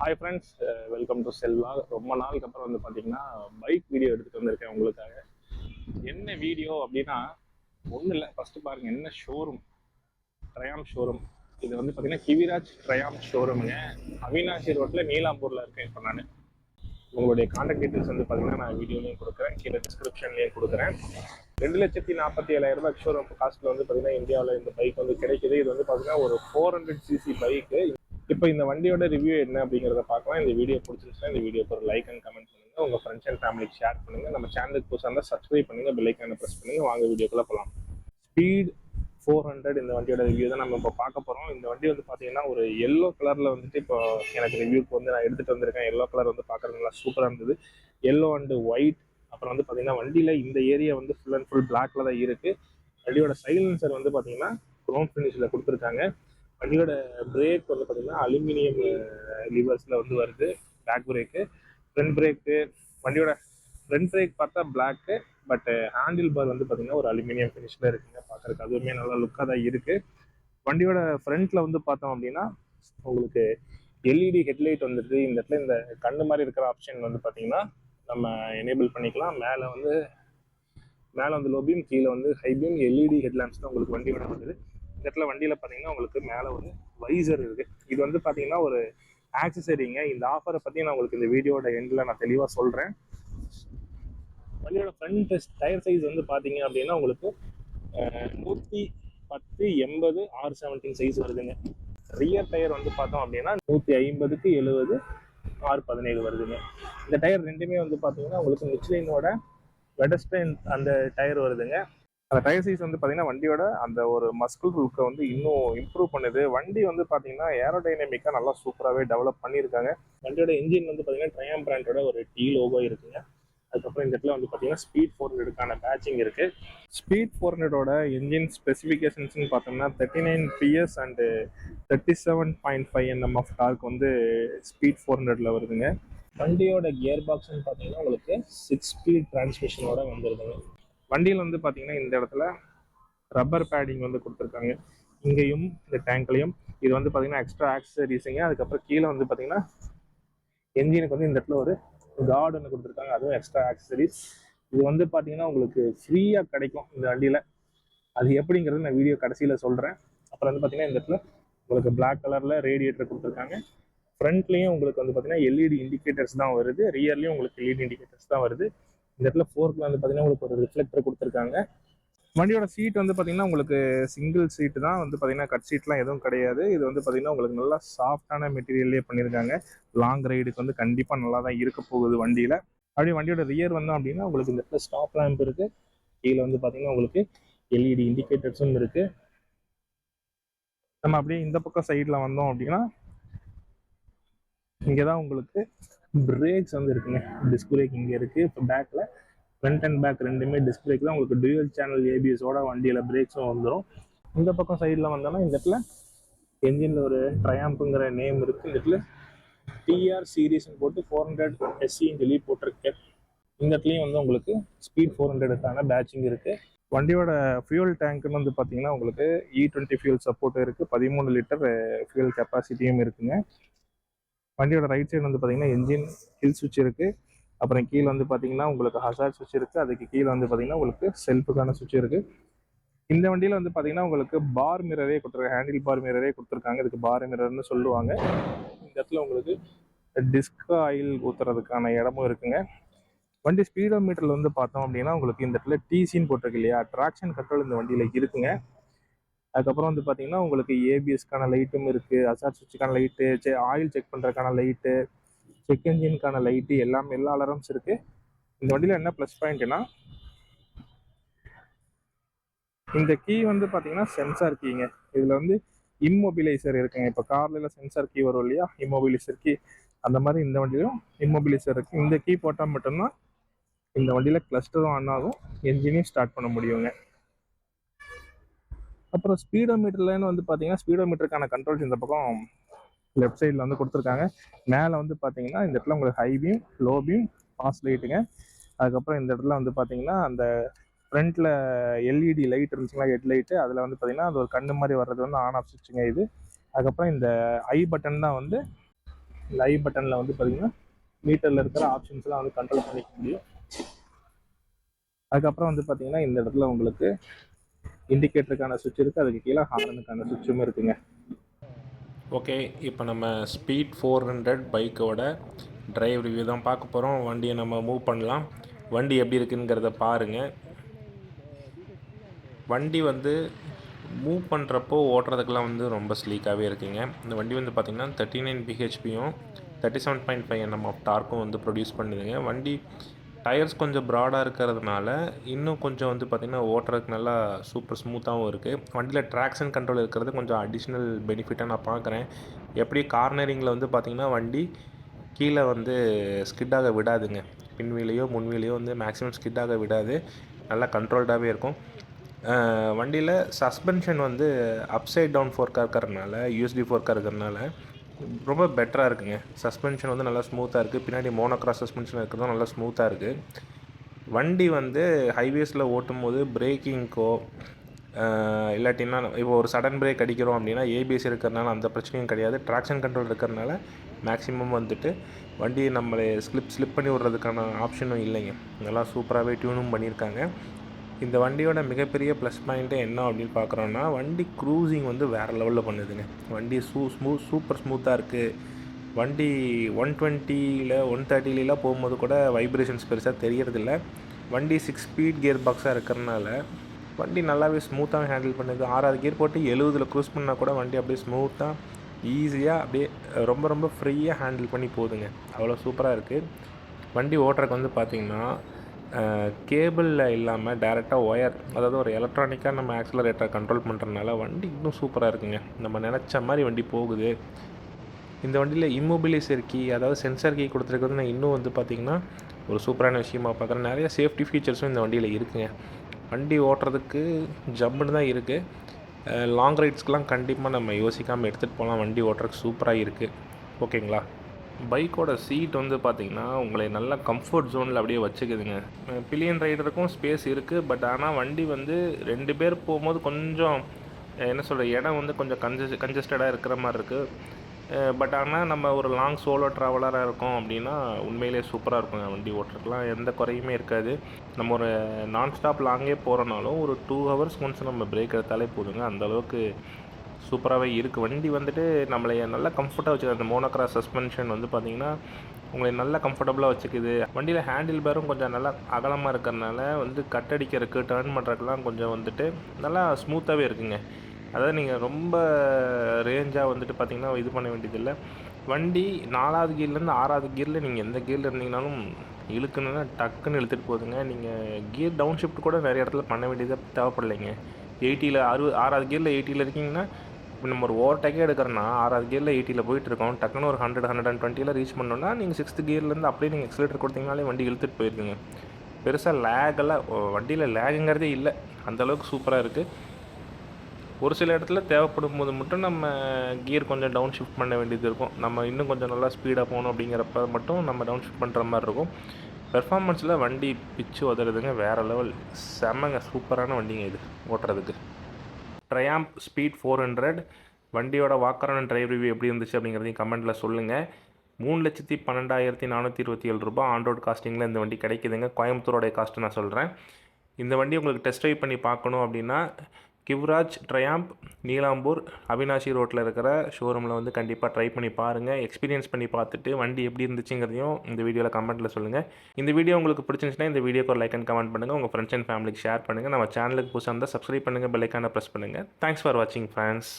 Hi friends welcome to Selva ரொம்ப நாளுக்கு அப்புறம் வந்து பார்த்தீங்கன்னா பைக் வீடியோ எடுத்துகிட்டு வந்திருக்கேன் உங்களுக்காக. என்ன வீடியோ அப்படின்னா ஒன்றும் இல்லை. ஃபஸ்ட்டு பாருங்க என்ன ஷோரூம் ட்ரையாம் ஷோரூம் இது வந்து பார்த்தீங்கன்னா கிவிராஜ் ட்ரையாம் ஷோரூமுங்க அவினாசி ரோட்டில் நீலாம்பூரில் இருக்கேன் இப்போ நான். உங்களுடைய கான்டாக்ட் டீட்டெயில்ஸ் வந்து பார்த்தீங்கன்னா நான் வீடியோலையும் கொடுக்குறேன். கீழே டிஸ்கிரிப்ஷன்லேயும் கொடுக்குறேன். ரெண்டு லட்சத்தி நாற்பத்தி ஏழாயிரம் ரூபாய் ஷோரூம் காஸ்ட்டில் வந்து பார்த்தீங்கன்னா இந்தியாவில் இந்த பைக் வந்து கிடைக்குது. இது வந்து பார்த்தீங்கன்னா ஒரு ஃபோர் ஹண்ட்ரட் சிசி பைக்கு இப்போ இந்த வண்டியோட ரிவ்யூ என்ன அப்படிங்கிறத பார்க்கலாம். இந்த வீடியோ பிடிச்சிருச்சுன்னா இந்த வீடியோக்கு ஒரு லைக் அண்ட் கமெண்ட் பண்ணுங்க. உங்க ஃப்ரெண்ட்ஸ் அண்ட் ஃபேமிலிக்கு ஷேர் பண்ணுங்க. நம்ம சேனலுக்கு புதுசாக இருந்தால் சப்ஸ்கிரைப் பண்ணுங்க. பெல்லைக்கான ப்ரெஸ் பண்ணுங்க. வாங்க வீடியோக்குள்ள போகலாம் ஸ்பீட் ஃபோர் ஹண்ட்ரட் இந்த வண்டியோட ரிவ்யூ தான் நம்ம இப்போ பார்க்க போகிறோம் இந்த வண்டி வந்து பார்த்தீங்கன்னா ஒரு எல்லோ கலரில் வந்துட்டு இப்போ எனக்கு ரிவ்யூக்கு வந்து நான் எடுத்துகிட்டு வந்திருக்கேன். எல்லோ கலர் வந்து பார்க்குறது நல்லா சூப்பராக இருந்தது. எல்லோ அண்டு ஒயிட் அப்புறம் வந்து பார்த்தீங்கன்னா வண்டியில் இந்த ஏரியா வந்து ஃபுல் அண்ட் ஃபுல் பிளாக்ல தான் இருக்குது வண்டியோட சைலன்சர் வந்து பார்த்தீங்கன்னா க்ரோம் ஃபினிஷில் கொடுத்துருக்காங்க. வண்டியோட பிரேக் வந்து பார்த்தீங்கன்னா அலுமினியம் லிவர்ஸில் வந்து வருது. பேக் பிரேக்கு ஃப்ரண்ட் பிரேக்கு வண்டியோட ஃப்ரண்ட் பிரேக் பார்த்தா பிளாக்கு பட் ஹேண்டில் பார் வந்து பார்த்தீங்கன்னா ஒரு அலுமினியம் ஃபினிஷில் இருக்குங்க பார்க்குறதுக்கு அதுவுமே நல்லா லுக்காக தான் இருக்குது வண்டியோட ஃப்ரண்ட்டில் வந்து பார்த்தோம் அப்படின்னா உங்களுக்கு எல்இடி ஹெட்லைட் வந்துருது. இந்த இடத்துல இந்த கண்ணு மாதிரி இருக்கிற ஆப்ஷன் வந்து பார்த்தீங்கன்னா நம்ம எனேபிள் பண்ணிக்கலாம். மேலே வந்து மேலே வந்து லோ பீம் கீழே வந்து ஹை பீம் எல்இடி ஹெட்லாம்ப்ஸ் தான் உங்களுக்கு வண்டியோட வருது இந்த இடத்துல வண்டியில் பார்த்தீங்கன்னா உங்களுக்கு மேலே ஒரு வைசர் இருக்குது இது வந்து பார்த்தீங்கன்னா ஒரு ஆக்சசரிங்க இந்த ஆஃபரை பற்றி நான் உங்களுக்கு இந்த வீடியோட எண்டில் நான் தெளிவாக சொல்கிறேன் வண்டியோட ஃப்ரண்ட் டயர் சைஸ் வந்து பார்த்தீங்க அப்படின்னா உங்களுக்கு நூற்றி பத்து எண்பது ஆறு செவன்டீன் சைஸ் வருதுங்க. ரியர் டயர் வந்து பார்த்தோம் அப்படின்னா நூற்றி ஐம்பதுக்கு எழுபது ஆறு பதினேழு வருதுங்க. இந்த டயர் ரெண்டுமே வந்து பார்த்தீங்கன்னா உங்களுக்கு மிச்லினோட வெடஸ்டைன் அந்த டயர் வருதுங்க. அந்த டயர் சைஸ் வந்து பார்த்தீங்கன்னா வண்டியோட அந்த ஒரு மஸ்குல் லுக்கை வந்து இன்னும் இம்ப்ரூவ் பண்ணுது. வண்டி வந்து பார்த்தீங்கன்னா ஏரோடைனமிக்காக நல்லா சூப்பராகவே டெவலப் பண்ணியிருக்காங்க. வண்டியோட இன்ஜின் வந்து பார்த்தீங்கன்னா ட்ரையாம் பிராண்டோட ஒரு டீ லோகோ இருக்குங்க. அதுக்கப்புறம் இந்த இடத்துல வந்து பார்த்தீங்கன்னா ஸ்பீட் ஃபோர் ஹண்ட்ரடுக்கான பேட்சிங் இருக்கு. ஸ்பீட் ஃபோர் ஹண்ட்ரடோட இன்ஜின் ஸ்பெசிஃபிகேஷன்ஸ்னு பார்த்தோம்னா thirty nine PS and thirty seven point five NM of torque வந்து ஸ்பீட் ஃபோர் ஹண்ட்ரடில் வருதுங்க. வண்டியோட கியர் பாக்ஸ்னு பார்த்தீங்கன்னா உங்களுக்கு சிக்ஸ் ஸ்பீட் டிரான்ஸ்மிஷனோட வந்துருதுங்க. வண்டியில் வந்து பார்த்தீங்கன்னா இந்த இடத்துல ரப்பர் பேடிங் வந்து கொடுத்துருக்காங்க. இங்கேயும் இந்த டேங்க்லையும் இது வந்து பார்த்தீங்கன்னா எக்ஸ்ட்ரா ஆக்சசரிஸுங்க அதுக்கப்புறம் கீழே வந்து பார்த்தீங்கன்னா என்ஜினுக்கு வந்து இந்த இடத்துல ஒரு கார்டு ஒன்று கொடுத்துருக்காங்க. அதுவும் எக்ஸ்ட்ரா ஆக்சசரிஸ் இது வந்து பார்த்தீங்கன்னா உங்களுக்கு ஃப்ரீயாக கிடைக்கும் இந்த வண்டியில். அது எப்படிங்கிறது நான் வீடியோ கடைசியில் சொல்கிறேன் அப்புறம் வந்து பார்த்தீங்கன்னா இந்த இடத்துல உங்களுக்கு பிளாக் கலரில் ரேடியேட்டர் கொடுத்துருக்காங்க. ஃப்ரண்ட்லேயும் உங்களுக்கு வந்து பார்த்தீங்கன்னா எல்இடி இண்டிகேட்டர்ஸ் தான் வருது. ரியர்லேயும் உங்களுக்கு எல்இடி இண்டிகேட்டர்ஸ் தான் வருது. இந்த இடத்துல ஃபோர்க்கில் வந்து பார்த்தீங்கன்னா உங்களுக்கு ஒரு ரிஃப்ளெக்டர் கொடுத்துருக்காங்க. வண்டியோட சீட் வந்து பார்த்தீங்கன்னா உங்களுக்கு சிங்கிள் சீட்டு தான். வந்து பார்த்தீங்கன்னா கட் சீட்லாம் எதுவும் கிடையாது. இது வந்து பார்த்தீங்கன்னா உங்களுக்கு நல்லா சாஃப்டான மெட்டீரியல்லே பண்ணியிருக்காங்க. லாங் ரைடுக்கு வந்து கண்டிப்பாக நல்லா தான் இருக்க போகுது வண்டியில். அப்படியே வண்டியோட ரியர் வந்தோம் அப்படின்னா உங்களுக்கு இந்த இடத்துல ஸ்டாப் லேம்ப் இருக்குது கீழே வந்து பார்த்தீங்கன்னா உங்களுக்கு எல்இடி இண்டிகேட்டர்ஸும் இருக்குது நம்ம அப்படியே இந்த பக்கம் சைடில் வந்தோம் அப்படின்னா இங்கே தான் உங்களுக்கு பிரேக்ஸ் வந்து இருக்குங்க. டிஸ்க் பிரேக் இங்கே இருக்குது இப்போ பேக்கில் ஃப்ரண்ட் அண்ட் பேக் ரெண்டுமே டிஸ்க் பிரேக் தான். உங்களுக்கு டூயல் சேனல் ஏபிஎஸோட வண்டியில் பிரேக்ஸும் வந்துடும் இந்த பக்கம் சைடில் வந்தோம்னா இந்த இடத்துல என்ஜினில் ஒரு ட்ரையாம்புங்கிற நேம் இருக்குது இந்த இடத்துல டிஆர் சீரீஸ்னு போட்டு ஃபோர் ஹண்ட்ரட் எஸ்சின்னு சொல்லி போட்டிருக்கேன் இந்த இடத்துலையும் வந்து உங்களுக்கு ஸ்பீட் ஃபோர் ஹண்ட்ரடுக்கான பேட்சிங் இருக்குது வண்டியோட ஃபியூல் டேங்க்குன்னு வந்து பார்த்தீங்கன்னா உங்களுக்கு இ டுவெண்ட்டி ஃபியூல் சப்போர்ட் இருக்குது பதிமூணு லிட்டர் ஃபியூல் கெப்பாசிட்டியும் இருக்குங்க. வண்டியோட ரைட் சைடு வந்து பார்த்தீங்கன்னா என்ஜின் ஹில் சுவிட்ச் இருக்குது அப்புறம் கீழே வந்து பார்த்தீங்கன்னா உங்களுக்கு ஹசார் சுவிட்ச் இருக்குது அதுக்கு கீழே வந்து பார்த்தீங்கன்னா உங்களுக்கு செல்ஃபுக்கான சுவிட்ச் இருக்குது இந்த வண்டியில் வந்து பார்த்தீங்கன்னா உங்களுக்கு பார் மிரரே கொடுத்துருக்காங்க ஹேண்டில் பார் மிரரே கொடுத்துருக்காங்க. இதுக்கு பார் மிரர்னு சொல்லுவாங்க. இந்த இடத்துல உங்களுக்கு டிஸ்க் ஆயில் ஊற்றுறதுக்கான இடமும் இருக்குங்க. வண்டி ஸ்பீடோ மீட்டரில் வந்து பார்த்தோம் அப்படின்னா உங்களுக்கு இந்த இடத்துல டிசின்னு போட்டிருக்கு இல்லையா? ட்ராக்ஷன் கண்ட்ரோல் இந்த வண்டியில் இருக்குங்க. அதுக்கப்புறம் வந்து பார்த்தீங்கன்னா உங்களுக்கு ஏபிஎஸ்க்கான லைட்டும் இருக்குது அசார் சுவிட்சுக்கான லைட்டு செ ஆயில் செக் பண்ணுறதுக்கான லைட்டு செக் என்ஜினுக்கான லைட்டு எல்லாமே எல்லா அலாரம்ஸ் இருக்குது இந்த வண்டியில் என்ன ப்ளஸ் பாயிண்ட்னா இந்த கீ வந்து பார்த்தீங்கன்னா சென்சார் கீங்க இதில் வந்து இம்மொபிலைசர் இருக்குங்க. இப்போ கார்ல சென்சார் கீ வரும் இல்லையா? இம்மொபிலைசர் கீ அந்த மாதிரி இந்த வண்டியிலும் இம்மொபிலைசர் இருக்குது இந்த கீ போட்டால் மட்டும்தான் இந்த வண்டியில் கிளஸ்டரும் ஆன் ஆகும். என்ஜினையும் ஸ்டார்ட் பண்ண முடியுங்க. அப்புறம் ஸ்பீடோ மீட்டர்லன்னு வந்து பார்த்தீங்கன்னா ஸ்பீடோ மீட்டருக்கான கண்ட்ரோல்ஸ் இந்த பக்கம் லெஃப்ட் சைடில் வந்து கொடுத்துருக்காங்க. மேலே வந்து பார்த்தீங்கன்னா இந்த இடத்துல உங்களுக்கு high beam low beam pass லைட்டுங்க அதுக்கப்புறம் இந்த இடத்துல வந்து பார்த்தீங்கன்னா அந்த ஃப்ரண்ட்டில் எல்இடி லைட் இருந்துச்சுங்களா ஹெட் லைட்டு அதில் வந்து பார்த்தீங்கன்னா அது ஒரு கண்ணு மாதிரி வர்றது வந்து ஆன் ஆஃப் சுவிட்சுங்க இது. அதுக்கப்புறம் இந்த ஐ பட்டன் தான் வந்து இந்த ஐ பட்டனில் வந்து பார்த்தீங்கன்னா மீட்டரில் இருக்கிற ஆப்ஷன்ஸ்லாம் வந்து கண்ட்ரோல் பண்ணிக்க முடியும். அதுக்கப்புறம் வந்து பார்த்தீங்கன்னா இந்த இடத்துல உங்களுக்கு இண்டிகேட்டருக்கான சுவிட்ச் இருக்குது அதுக்கு கீழே ஹார்னுக்கான சுவிட்சும் இருக்குங்க. ஓகே இப்போ நம்ம ஸ்பீட் ஃபோர் ஹண்ட்ரட் பைக்கோட டிரைவ் ரிவ்யூ தான் பார்க்க போகிறோம் வண்டியை நம்ம மூவ் பண்ணலாம். வண்டி எப்படி இருக்குங்கிறத பாருங்கள் வண்டி வந்து மூவ் பண்ணுறப்போ ஓட்டுறதுக்கெலாம் வந்து ரொம்ப ஸ்லீக்காகவே இருக்குங்க. இந்த வண்டி வந்து பார்த்திங்கன்னா thirty nine பிஹெச்பியும் thirty seven point five NM of டார்க்கும் வந்து ப்ரொடியூஸ் பண்ணுதுங்க. வண்டி டயர்ஸ் கொஞ்சம் ப்ராடாக இருக்கிறதுனால இன்னும் கொஞ்சம் வந்து பார்த்திங்கன்னா ஓட்டுறதுக்கு நல்லா சூப்பர் ஸ்மூத்தாகவும் இருக்குது வண்டியில் ட்ராக்ஷன் கண்ட்ரோல் இருக்கிறது கொஞ்சம் அடிஷ்னல் பெனிஃபிட்டாக நான் பார்க்குறேன் எப்படி கார்னரிங்கில் வந்து பார்த்திங்கன்னா வண்டி கீழே வந்து ஸ்கிட்டாக விடாதுங்க. பின்வீலையோ முன்வீலையோ வந்து மேக்ஸிமம் ஸ்கிட்டாக விடாது. நல்லா கண்ட்ரோல்டாகவே இருக்கும். வண்டியில் சஸ்பென்ஷன் வந்து அப்சைட் டவுன் ஃபோர்க்காக இருக்கிறதுனால யூஎஸ்டி ஃபோர்க்காக இருக்கிறதுனால ரொம்ப பெட்டராக இருக்குங்க. சஸ்பென்ஷன் வந்து நல்லா ஸ்மூத்தாக இருக்குது பின்னாடி மோனோக்ராஸ் சஸ்பென்ஷன் இருக்கிறதும் நல்லா ஸ்மூத்தாக இருக்குது வண்டி வந்து ஹைவேஸில் ஓட்டும் போது பிரேக்கிங்க்கோ இல்லாட்டின்னா இப்போ ஒரு சடன் பிரேக் அடிக்கிறோம் அப்படின்னா ஏபிஎஸ் இருக்கிறதுனால அந்த பிரச்சனையும் கிடையாது. ட்ராக்ஷன் கண்ட்ரோல் இருக்கிறதுனால மேக்ஸிமம் வந்துட்டு வண்டி நம்மளை ஸ்லிப் ஸ்லிப் பண்ணி விடுறதுக்கான ஆப்ஷனும் இல்லைங்க. நல்லா சூப்பராகவே டியூனும் பண்ணியிருக்காங்க. இந்த வண்டியோட மிகப்பெரிய ப்ளஸ் பாயிண்ட்டு என்ன அப்படின்னு பார்க்குறோன்னா வண்டி க்ரூசிங் வந்து வேறு லெவலில் பண்ணுதுங்க. வண்டி சூ ஸ்மூத் சூப்பர் ஸ்மூத்தாக இருக்குது வண்டி ஒன் டுவெண்ட்டியில் ஒன் தேர்ட்டிலலாம் போகும்போது கூட வைப்ரேஷன்ஸ் பெருசாக தெரியறதில்ல. வண்டி சிக்ஸ் ஸ்பீட் கியர் பாக்ஸாக இருக்கிறனால வண்டி நல்லாவே ஸ்மூத்தாக ஹேண்டில் பண்ணுது. ஆறாவது கியர் போட்டு எழுபதில் க்ரூஸ் பண்ணால் கூட வண்டி அப்படியே ஸ்மூத்தாக ஈஸியாக அப்படியே ரொம்ப ரொம்ப ஃப்ரீயாக ஹேண்டில் பண்ணி போகுதுங்க. அவ்வளோ சூப்பராக இருக்குது வண்டி ஓட்டுறதுக்கு வந்து பார்த்திங்கன்னா கேபிளில் இல்லாமல் டேரெக்டாக ஒயர் அதாவது ஒரு எலக்ட்ரானிக்காக நம்ம ஆக்சிலரேட்டரை கண்ட்ரோல் பண்ணுறதுனால வண்டி இன்னும் சூப்பராக இருக்குங்க. நம்ம நினச்ச மாதிரி வண்டி போகுது. இந்த வண்டியில் இம்மொபிலைசர் கீ அதாவது சென்சார் கீ கொடுத்துருக்கிறது நான் இன்னும் வந்து பார்த்திங்கன்னா ஒரு சூப்பரான விஷயமா பார்க்குறேன் நிறைய சேஃப்டி ஃபீச்சர்ஸும் இந்த வண்டியில் இருக்குங்க. வண்டி ஓட்டுறதுக்கு ஜம்முன்னு தான் இருக்குது லாங் ரைட்ஸ்க்கெலாம் கண்டிப்பாக நம்ம யோசிக்காமல் எடுத்துகிட்டு போகலாம் வண்டி ஓட்டுறதுக்கு சூப்பராக இருக்குது ஓகேங்களா? பைக்கோட சீட் வந்து பார்த்திங்கன்னா உங்களை நல்லா கம்ஃபர்ட் ஜோனில் அப்படியே வச்சுக்குதுங்க. பில்லியன் ரைடருக்கும் ஸ்பேஸ் இருக்குது பட் ஆனால் வண்டி வந்து ரெண்டு பேர் போகும்போது கொஞ்சம் என்ன சொல்கிற இடம் வந்து கொஞ்சம் கன்ஜஸ் கன்ஜஸ்டடாக இருக்கிற மாதிரி இருக்குது பட் ஆனால் நம்ம ஒரு லாங் சோலோ ட்ராவலராக இருக்கோம் அப்படின்னா உண்மையிலே சூப்பராக இருக்குங்க வண்டி ஓட்டுறதுலாம் எந்த குறையுமே இருக்காது. நம்ம ஒரு நான் ஸ்டாப் லாங்கே போகிறனாலும் ஒரு டூ ஹவர்ஸ் ஒன்ஸ் நம்ம பிரேக் எடுத்தாலே போதுங்க. அந்தளவுக்கு சூப்பராகவே இருக்குது வண்டி வந்துட்டு நம்மளை நல்லா கம்ஃபர்ட்டாக வச்சுக்குது. அந்த மோனோக்ராஸ் சஸ்பென்ஷன் வந்து பார்த்திங்கன்னா உங்களை நல்லா கம்ஃபர்டபுளாக வச்சுக்குது. வண்டியில் ஹேண்டில் பேரும் கொஞ்சம் நல்லா அகலமாக இருக்கிறனால வந்து கட்டடிக்கிறதுக்கு டேர்ன் பண்ணுறதுக்குலாம் கொஞ்சம் வந்துட்டு நல்லா ஸ்மூத்தாகவே இருக்குங்க. அதாவது நீங்கள் ரொம்ப ரேஞ்சாக வந்துட்டு பார்த்திங்கன்னா இது பண்ண வேண்டியதில்லை. வண்டி நாலாவது கீர்லேருந்து ஆறாவது கீரில் நீங்கள் எந்த கீரில் இருந்தீங்கனாலும் இழுக்கணுன்னா டக்குன்னு இழுத்துட்டு போகுதுங்க. நீங்கள் கியர் டவுன் ஷிஃப்ட் கூட நிறைய இடத்துல பண்ண வேண்டியதாக தேவைப்படலைங்க. எயிட்டியில் அறுபது ஆறாவது கியரில் எயிட்டியில் இருக்கீங்கன்னா இப்போ நம்ம ஒரு ஓவர்டேக்கே எடுக்கிறோன்னா ஆறாவது கியரில் எயிட்டியில் போயிட்டுருக்கோம். டக்குன்னு ஒரு ஹண்ட்ரட் ஹண்ட்ரட் அண்ட் டுவெண்ட்டியில் ரீச் பண்ணோன்னா நீங்கள் சிக்ஸ்த் கியர்லேருந்து அப்படியே நீங்கள் எக்ஸலேட்டர் கொடுத்தீங்கனாலே வண்டி இழுத்துட்டு போயிருக்குங்க பெருசாக லேகெல்லாம் வண்டியில் லேகுங்கிறதே இல்லை. அந்தளவுக்கு சூப்பராக இருக்குது ஒரு சில இடத்துல தேவைப்படும் போது மட்டும் நம்ம கியர் கொஞ்சம் டவுன் ஷிஃப்ட் பண்ண வேண்டியது இருக்கும். நம்ம இன்னும் கொஞ்சம் நல்லா ஸ்பீடாக போகணும் அப்படிங்கிறப்ப மட்டும் நம்ம டவுன் ஷிஃப்ட் பண்ணுற மாதிரி இருக்கும். பெர்ஃபார்மன்ஸில் வண்டி பிச்சு உதறதுங்க வேறு லெவல் செம்மங்க சூப்பரான வண்டிங்க இது ஓட்டுறதுக்கு. ட்ரையாம்ப் ஸ்பீட் ஃபோர் ஹண்ட்ரட் வண்டியோட வாக்கரான டிரைவ் ரிவ்யூ எப்படி இருந்துச்சு அப்படிங்கிறதையும் கமெண்ட்டில் சொல்லுங்கள் மூணு லட்சத்தி பன்னெண்டாயிரத்தி நானூற்றி இருபத்தி ஏழு ரூபா ஆன் ரோட் காஸ்டிங்கில் இந்த வண்டி கிடைக்குதுங்க. கோயம்புத்தூரோடைய காஸ்ட்டு நான் சொல்கிறேன் இந்த வண்டி உங்களுக்கு டெஸ்ட் ட்ரைவ் பண்ணி பார்க்கணும் அப்படின்னா கிவ்ராஜ் ட்ரையாம்ப் நீலாம்பூர் அவினாஷி ரோட்டில் இருக்கிற ஷோரூமில் வந்து கண்டிப்பாக ட்ரை பண்ணி பாருங்கள் எக்ஸ்பீரியன்ஸ் பண்ணி பார்த்துட்டு வண்டி எப்படி இருந்துச்சுங்கிறதையும் இந்த வீடியோவில் கமெண்ட்டில் சொல்லுங்கள் இந்த வீடியோ உங்களுக்கு பிடிச்சிருந்துச்சுன்னா இந்த வீடியோக்கு ஒரு லைக் அண்ட் கமெண்ட் பண்ணுங்கள் உங்கள் ஃப்ரெண்ட்ஸ் அண்ட் ஃபேமிலிக்கு ஷேர் பண்ணுங்கள் நம்ம சேனலுக்கு புதுசாக இருந்தால் சப்ஸ்கிரைப் பண்ணுங்கள் பெல்லைக்கான ப்ரெஸ் பண்ணுங்கள் தேங்க்ஸ் ஃபார் வாட்சிங் ஃப்ரெண்ட்ஸ்